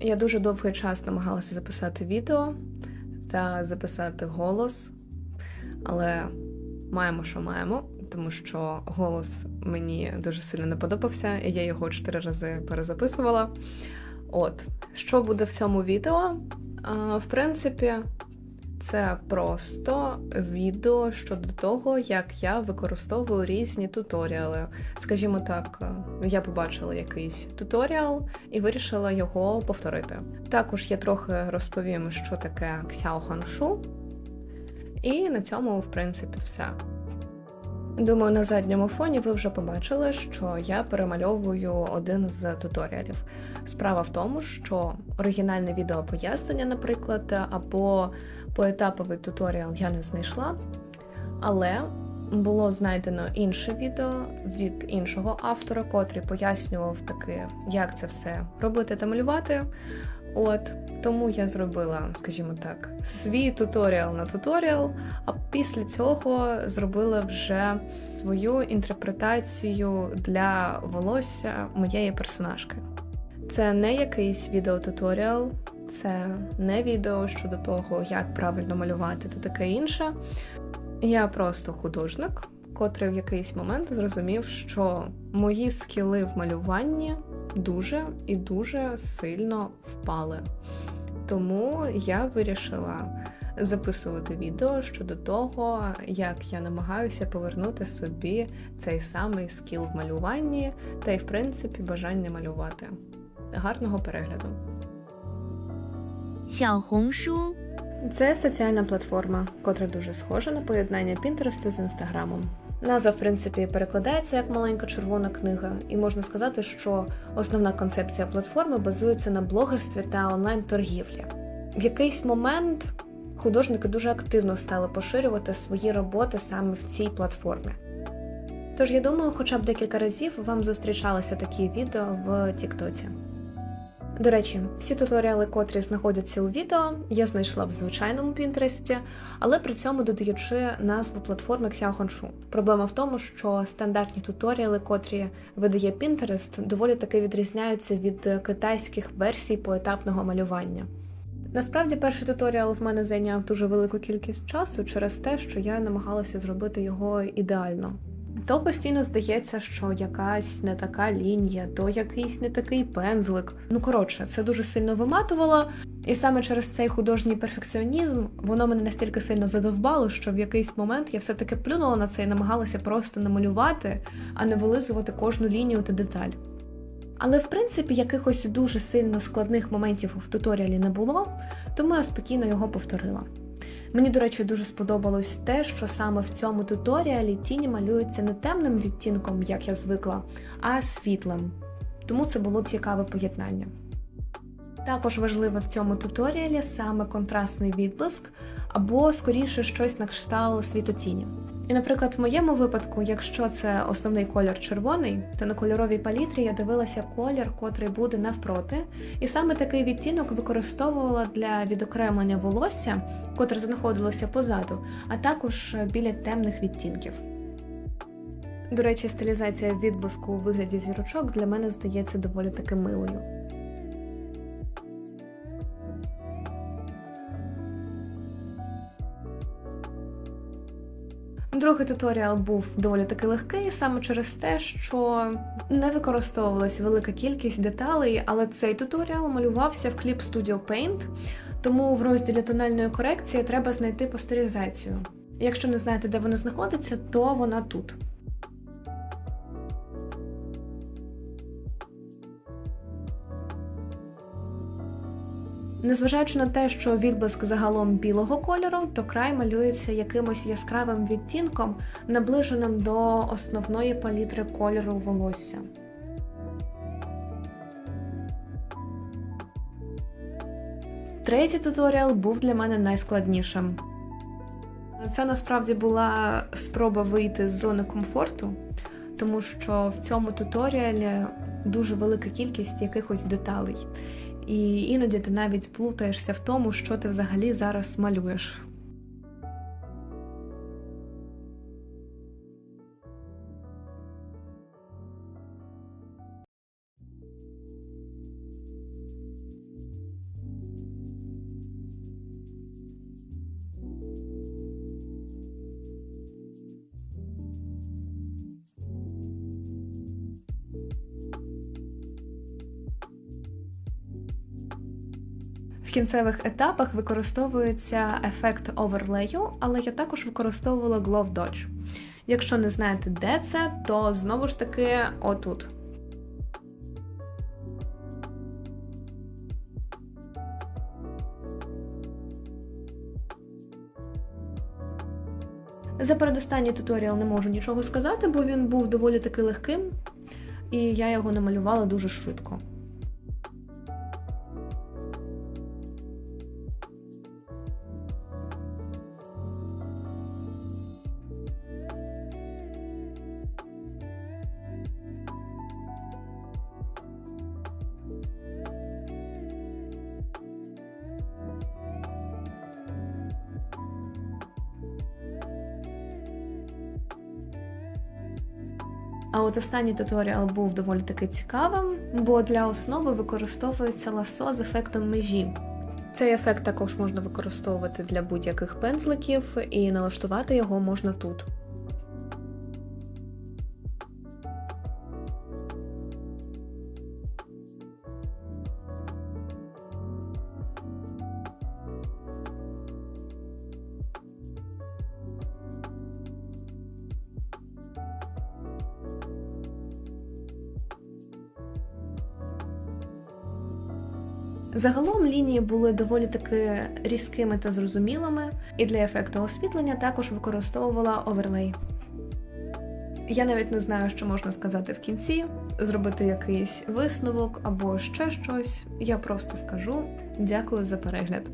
Я дуже довгий час намагалася записати відео та записати голос, але маємо, що маємо, тому що голос мені дуже сильно не подобався, і я його чотири рази перезаписувала. От, що буде в цьому відео? В принципі, це просто відео щодо того, як я використовую різні туторіали. Скажімо так, я побачила якийсь туторіал і вирішила його повторити. Також я трохи розповім, що таке Hanshu, і на цьому, в принципі, все. Думаю, на задньому фоні ви вже побачили, що я перемальовую один з туторіалів. Справа в тому, що оригінальне відео пояснення, наприклад, або поетаповий туторіал я не знайшла, але було знайдено інше відео від іншого автора, котрий пояснював таки, як це все робити та малювати. От тому я зробила, скажімо так, свій туторіал на туторіал, а після цього зробила вже свою інтерпретацію для волосся моєї персонажки. Це не якийсь відеотуторіал, це не відео щодо того, як правильно малювати та таке інше. Я просто художник, котрий в якийсь момент зрозумів, що мої скіли в малюванні дуже і дуже сильно впали. Тому я вирішила записувати відео щодо того, як я намагаюся повернути собі цей самий скіл в малюванні та й, в принципі, бажання малювати. Гарного перегляду! Xiaohongshu Це соціальна платформа, котра дуже схожа на поєднання Пінтересту з інстаграмом. Назва, в принципі, перекладається як маленька червона книга, і можна сказати, що основна концепція платформи базується на блогерстві та онлайн-торгівлі. В якийсь момент художники дуже активно стали поширювати свої роботи саме в цій платформі. Тож я думаю, хоча б декілька разів вам зустрічалися такі відео в Тіктоці. До речі, всі туторіали, котрі знаходяться у відео, я знайшла в звичайному Пінтересті, але при цьому додаючи назву платформи Xiaohongshu. Проблема в тому, що стандартні туторіали, котрі видає Pinterest, доволі таки відрізняються від китайських версій поетапного малювання. Насправді, перший туторіал в мене зайняв дуже велику кількість часу через те, що я намагалася зробити його ідеально. То постійно здається, що якась не така лінія, то якийсь не такий пензлик. Ну коротше, це дуже сильно виматувало, і саме через цей художній перфекціонізм воно мене настільки сильно задовбало, що в якийсь момент я все-таки плюнула на це і намагалася просто намалювати, а не вилизувати кожну лінію та деталь. Але в принципі якихось дуже сильно складних моментів в туторіалі не було, тому я спокійно його повторила. Мені, до речі, дуже сподобалось те, що саме в цьому туторіалі тіні малюються не темним відтінком, як я звикла, а світлим. Тому це було цікаве поєднання. Також важливе в цьому туторіалі саме контрастний відблиск, або скоріше щось на кшталт світотіні. І, наприклад, в моєму випадку, якщо це основний колір червоний, то на кольоровій палітрі я дивилася колір, котрий буде навпроти, і саме такий відтінок використовувала для відокремлення волосся, котре знаходилося позаду, а також біля темних відтінків. До речі, стилізація відблиску у вигляді зірочок для мене здається доволі таки милою. Другий туторіал був доволі таки легкий, саме через те, що не використовувалася велика кількість деталей, але цей туторіал малювався в кліп Studio Paint, тому в розділі тональної корекції треба знайти постерізацію. Якщо не знаєте, де вона знаходиться, то вона тут. Незважаючи на те, що відблиск загалом білого кольору, то край малюється якимось яскравим відтінком, наближеним до основної палітри кольору волосся. Третій туторіал був для мене найскладнішим. Це насправді була спроба вийти з зони комфорту, тому що в цьому туторіалі дуже велика кількість якихось деталей. І іноді ти навіть плутаєшся в тому, що ти взагалі зараз малюєш. Кінцевих етапах використовується ефект оверлею, але я також використовувала Glove Dodge. Якщо не знаєте, де це, то знову ж таки отут. За передостанній туторіал не можу нічого сказати, бо він був доволі таки легким, і я його намалювала дуже швидко. А от останній туторіал був доволі таки цікавим, бо для основи використовується ласо з ефектом межі. Цей ефект також можна використовувати для будь-яких пензликів, і налаштувати його можна тут. Загалом лінії були доволі таки різкими та зрозумілими, і для ефекту освітлення також використовувала оверлей. Я навіть не знаю, що можна сказати в кінці, зробити якийсь висновок або ще щось. Я просто скажу дякую за перегляд.